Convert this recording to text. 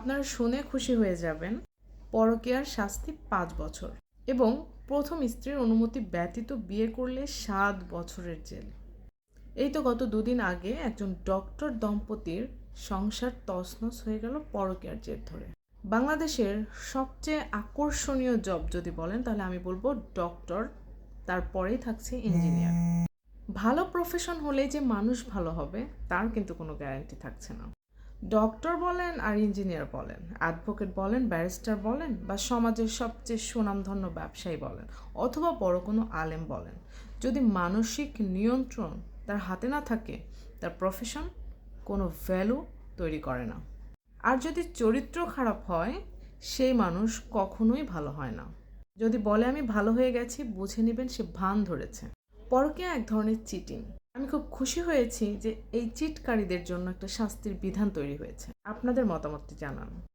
আপনারা শুনে খুশি হয়ে যাবেন পরকীয়ার শাস্তি পাঁচ বছর এবং প্রথম স্ত্রীর অনুমতি ব্যতীত বিয়ে করলে সাত বছরের জেল। এই তো গত দুদিন আগে একজন ডক্টর দম্পতির সংসার তছনছ হয়ে গেল পরকীয়ার জের ধরে। বাংলাদেশের সবচেয়ে আকর্ষণীয় জব যদি বলেন, তাহলে আমি বলব ডক্টর, তারপরেই থাকছে ইঞ্জিনিয়ার। ভালো প্রফেশন হলেই যে মানুষ ভালো হবে, তার কিন্তু কোনো গ্যারান্টি থাকছে না। ডক্টর বলেন আর ইঞ্জিনিয়ার বলেন, অ্যাডভোকেট বলেন, ব্যারিস্টার বলেন বা সমাজের সবচেয়ে সুনামধন্য ব্যবসায়ী বলেন অথবা বড় কোনো আলেম বলেন। যদি মানসিক নিয়ন্ত্রণ তার হাতে না থাকে, তার প্রফেশন কোনো ভ্যালু তৈরি করে না। আর যদি চরিত্র খারাপ হয়, সেই মানুষ কখনোই ভালো হয় না। যদি বলে আমি ভালো হয়ে গেছি, বুঝে নেবেন সে ভান ধরেছে। পরকে এক ধরনের চিটিং আমি খুব খুশি হয়েছি যে এই চিটকারীদের জন্য একটা শাস্তির বিধান তৈরি হয়েছে। আপনাদের মতামতটি জানান।